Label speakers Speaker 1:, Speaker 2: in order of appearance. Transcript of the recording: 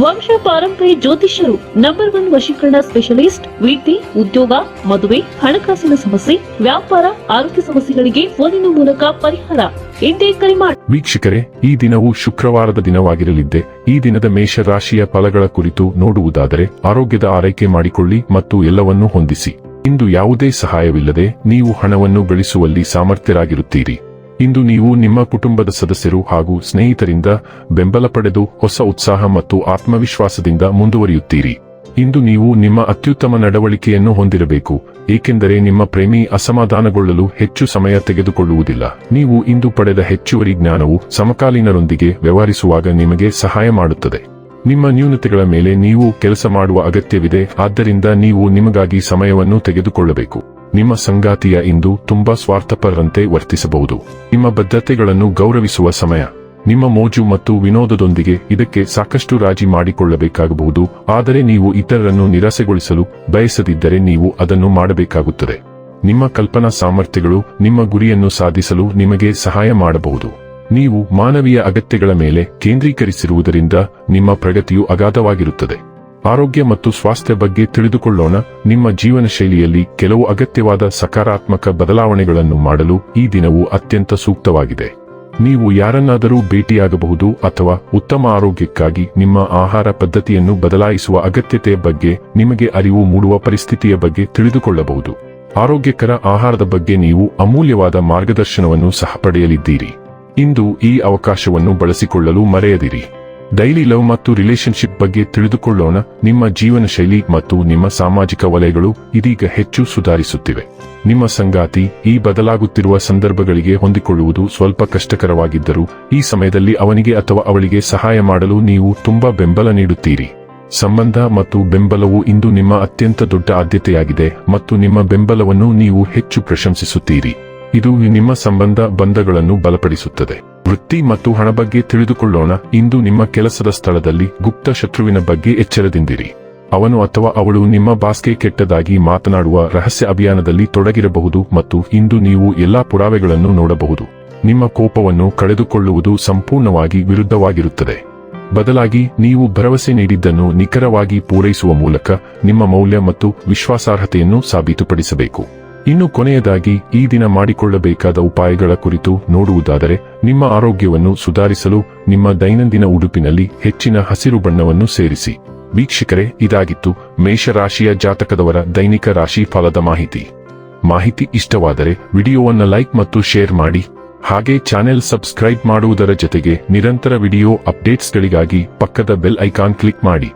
Speaker 1: ವಂಶ ಪಾರಂಪರ್ಯ ಜ್ಯೋತಿಷ್ಯರು ನಂಬರ್ ಒನ್ ವಶೀಕರಣ ಸ್ಪೆಷಲಿಸ್ಟ್ ವಿದ್ಯೆ ಉದ್ಯೋಗ, ಮದುವೆ, ಹಣಕಾಸಿನ ಸಮಸ್ಯೆ, ವ್ಯಾಪಾರ, ಆರೋಗ್ಯ ಸಮಸ್ಯೆಗಳಿಗೆ ಫೋನಿನ ಮೂಲಕ ಪರಿಹಾರ. ಎಂದೇ ಕರೆ ಮಾಡಿ
Speaker 2: ವೀಕ್ಷಕರೇ, ಈ ದಿನವು ಶುಕ್ರವಾರದ ದಿನವಾಗಿರಲಿದ್ದೆ. ಈ ದಿನದ ಮೇಷ ರಾಶಿಯ ಫಲಗಳ ಕುರಿತು ನೋಡುವುದಾದರೆ ಆರೋಗ್ಯದ ಆರೈಕೆ ಮಾಡಿಕೊಳ್ಳಿ ಮತ್ತು ಎಲ್ಲವನ್ನೂ ಹೊಂದಿಸಿ. ಇಂದು ಯಾವುದೇ ಸಹಾಯವಿಲ್ಲದೆ ನೀವು ಹಣವನ್ನು ಗಳಿಸುವಲ್ಲಿ ಸಾಮರ್ಥ್ಯರಾಗಿರುತ್ತೀರಿ. ಇಂದು ನೀವು ನಿಮ್ಮ ಕುಟುಂಬದ ಸದಸ್ಯರು ಹಾಗೂ ಸ್ನೇಹಿತರಿಂದ ಬೆಂಬಲ ಪಡೆದು ಹೊಸ ಉತ್ಸಾಹ ಮತ್ತು ಆತ್ಮವಿಶ್ವಾಸದಿಂದ ಮುಂದುವರಿಯುತ್ತೀರಿ. ಇಂದು ನೀವು ನಿಮ್ಮ ಅತ್ಯುತ್ತಮ ನಡವಳಿಕೆಯನ್ನು ಹೊಂದಿರಬೇಕು, ಏಕೆಂದರೆ ನಿಮ್ಮ ಪ್ರೇಮಿ ಅಸಮಾಧಾನಗೊಳ್ಳಲು ಹೆಚ್ಚು ಸಮಯ ತೆಗೆದುಕೊಳ್ಳುವುದಿಲ್ಲ. ನೀವು ಇಂದು ಪಡೆದ ಹೆಚ್ಚುವರಿ ಜ್ಞಾನವು ಸಮಕಾಲೀನರೊಂದಿಗೆ ವ್ಯವಹರಿಸುವಾಗ ನಿಮಗೆ ಸಹಾಯ ಮಾಡುತ್ತದೆ. ನಿಮ್ಮ ನ್ಯೂನತೆಗಳ ಮೇಲೆ ನೀವು ಕೆಲಸ ಮಾಡುವ ಅಗತ್ಯವಿದೆ, ಆದ್ದರಿಂದ ನೀವು ನಿಮಗಾಗಿ ಸಮಯವನ್ನು ತೆಗೆದುಕೊಳ್ಳಬೇಕು. ನಿಮ್ಮ ಸಂಗಾತಿಯ ಇಂದು ತುಂಬಾ ಸ್ವಾರ್ಥಪರರಂತೆ ವರ್ತಿಸಬಹುದು. ನಿಮ್ಮ ಬದ್ಧತೆಗಳನ್ನು ಗೌರವಿಸುವ ಸಮಯ. ನಿಮ್ಮ ಮೋಜು ಮತ್ತು ವಿನೋದದೊಂದಿಗೆ ಇದಕ್ಕೆ ಸಾಕಷ್ಟು ರಾಜಿ ಮಾಡಿಕೊಳ್ಳಬೇಕಾಗಬಹುದು. ಆದರೆ ನೀವು ಇತರರನ್ನು ನಿರಾಸೆಗೊಳಿಸಲು ಬಯಸದಿದ್ದರೆ ನೀವು ಅದನ್ನು ಮಾಡಬೇಕಾಗುತ್ತದೆ. ನಿಮ್ಮ ಕಲ್ಪನಾ ಸಾಮರ್ಥ್ಯಗಳು ನಿಮ್ಮ ಗುರಿಯನ್ನು ಸಾಧಿಸಲು ನಿಮಗೆ ಸಹಾಯ ಮಾಡಬಹುದು. ನೀವು ಮಾನವೀಯ ಅಗತ್ಯಗಳ ಮೇಲೆ ಕೇಂದ್ರೀಕರಿಸಿರುವುದರಿಂದ ನಿಮ್ಮ ಪ್ರಗತಿಯು ಅಗಾಧವಾಗಿರುತ್ತದೆ. ಆರೋಗ್ಯ ಮತ್ತು ಸ್ವಾಸ್ಥ್ಯ ಬಗ್ಗೆ ತಿಳಿದುಕೊಳ್ಳೋಣ. ನಿಮ್ಮ ಜೀವನ ಶೈಲಿಯಲ್ಲಿ ಕೆಲವು ಅಗತ್ಯವಾದ ಸಕಾರಾತ್ಮಕ ಬದಲಾವಣೆಗಳನ್ನು ಮಾಡಲು ಈ ದಿನವು ಅತ್ಯಂತ ಸೂಕ್ತವಾಗಿದೆ. ನೀವು ಯಾರನ್ನಾದರೂ ಭೇಟಿಯಾಗಬಹುದು ಅಥವಾ ಉತ್ತಮ ಆರೋಗ್ಯಕ್ಕಾಗಿ ನಿಮ್ಮ ಆಹಾರ ಪದ್ಧತಿಯನ್ನು ಬದಲಾಯಿಸುವ ಅಗತ್ಯತೆಯ ಬಗ್ಗೆ ನಿಮಗೆ ಅರಿವು ಮೂಡುವ ಪರಿಸ್ಥಿತಿಯ ಬಗ್ಗೆ ತಿಳಿದುಕೊಳ್ಳಬಹುದು. ಆರೋಗ್ಯಕರ ಆಹಾರದ ಬಗ್ಗೆ ನೀವು ಅಮೂಲ್ಯವಾದ ಮಾರ್ಗದರ್ಶನವನ್ನು ಸಹ ಪಡೆಯಲಿದ್ದೀರಿ. ಇಂದು ಈ ಅವಕಾಶವನ್ನು ಬಳಸಿಕೊಳ್ಳಲು ಮರೆಯದಿರಿ. ಡೈಲಿ ಲವ್ ಮತ್ತು ರಿಲೇಶನ್ಶಿಪ್ ಬಗ್ಗೆ ತಿಳಿದುಕೊಳ್ಳೋಣ. ನಿಮ್ಮ ಜೀವನ ಶೈಲಿ ಮತ್ತು ನಿಮ್ಮ ಸಾಮಾಜಿಕ ವಲಯಗಳು ಇದೀಗ ಹೆಚ್ಚು ಸುಧಾರಿಸುತ್ತಿವೆ. ನಿಮ್ಮ ಸಂಗಾತಿ ಈ ಬದಲಾಗುತ್ತಿರುವ ಸಂದರ್ಭಗಳಿಗೆ ಹೊಂದಿಕೊಳ್ಳುವುದು ಸ್ವಲ್ಪ ಕಷ್ಟಕರವಾಗಿದ್ದರೂ ಈ ಸಮಯದಲ್ಲಿ ಅವನಿಗೆ ಅಥವಾ ಅವಳಿಗೆ ಸಹಾಯ ಮಾಡಲು ನೀವು ತುಂಬಾ ಬೆಂಬಲ ನೀಡುತ್ತೀರಿ. ಸಂಬಂಧ ಮತ್ತು ಬೆಂಬಲವು ಇಂದು ನಿಮ್ಮ ಅತ್ಯಂತ ದೊಡ್ಡ ಆದ್ಯತೆಯಾಗಿದೆ ಮತ್ತು ನಿಮ್ಮ ಬೆಂಬಲವನ್ನು ನೀವು ಹೆಚ್ಚು ಪ್ರಶಂಸಿಸುತ್ತೀರಿ. ಇದು ನಿಮ್ಮ ಸಂಬಂಧ ಬಂಧಗಳನ್ನು ಬಲಪಡಿಸುತ್ತದೆ. ವೃತ್ತಿ ಮತ್ತು ಹಣ ಬಗ್ಗೆ ತಿಳಿದುಕೊಳ್ಳೋಣ. ಇಂದು ನಿಮ್ಮ ಕೆಲಸದ ಸ್ಥಳದಲ್ಲಿ ಗುಪ್ತ ಶತ್ರುವಿನ ಬಗ್ಗೆ ಎಚ್ಚರದಿಂದಿರಿ. ಅವನು ಅಥವಾ ಅವಳು ನಿಮ್ಮ ಬಾಸ್ಗೆ ಕೆಟ್ಟದಾಗಿ ಮಾತನಾಡುವ ರಹಸ್ಯ ಅಭಿಯಾನದಲ್ಲಿ ತೊಡಗಿರಬಹುದು ಮತ್ತು ಇಂದು ನೀವು ಎಲ್ಲಾ ಪುರಾವೆಗಳನ್ನು ನೋಡಬಹುದು. ನಿಮ್ಮ ಕೋಪವನ್ನು ಕಳೆದುಕೊಳ್ಳುವುದು ಸಂಪೂರ್ಣವಾಗಿ ವಿರುದ್ಧವಾಗಿರುತ್ತದೆ. ಬದಲಾಗಿ ನೀವು ಭರವಸೆ ನೀಡಿದ್ದನ್ನು ನಿಖರವಾಗಿ ಪೂರೈಸುವ ಮೂಲಕ ನಿಮ್ಮ ಮೌಲ್ಯ ಮತ್ತು ವಿಶ್ವಾಸಾರ್ಹತೆಯನ್ನು ಸಾಬೀತುಪಡಿಸಬೇಕು. ಇನ್ನು ಕೊನೆಯದಾಗಿ ಈ ದಿನ ಮಾಡಿಕೊಳ್ಳಬೇಕಾದ ಉಪಾಯಗಳ ಕುರಿತು ನೋಡುವುದಾದರೆ, ನಿಮ್ಮ ಆರೋಗ್ಯವನ್ನು ಸುಧಾರಿಸಲು ನಿಮ್ಮ ದೈನಂದಿನ ಉಡುಪಿನಲ್ಲಿ ಹೆಚ್ಚಿನ ಹಸಿರು ಬಣ್ಣವನ್ನು ಸೇರಿಸಿ. ವೀಕ್ಷಕರೇ, ಇದಾಗಿತ್ತು ಮೇಷರಾಶಿಯ ಜಾತಕದವರ ದೈನಿಕ ರಾಶಿ ಫಲದ ಮಾಹಿತಿ. ಮಾಹಿತಿ ಇಷ್ಟವಾದರೆ ವಿಡಿಯೋವನ್ನು ಲೈಕ್ ಮತ್ತು ಶೇರ್ ಮಾಡಿ. ಹಾಗೆ ಚಾನೆಲ್ ಸಬ್ಸ್ಕ್ರೈಬ್ ಮಾಡುವುದರ ಜೊತೆಗೆ ನಿರಂತರ ವಿಡಿಯೋ ಅಪ್ಡೇಟ್ಸ್ಗಳಿಗಾಗಿ ಪಕ್ಕದ ಬೆಲ್ ಐಕಾನ್ ಕ್ಲಿಕ್ ಮಾಡಿ.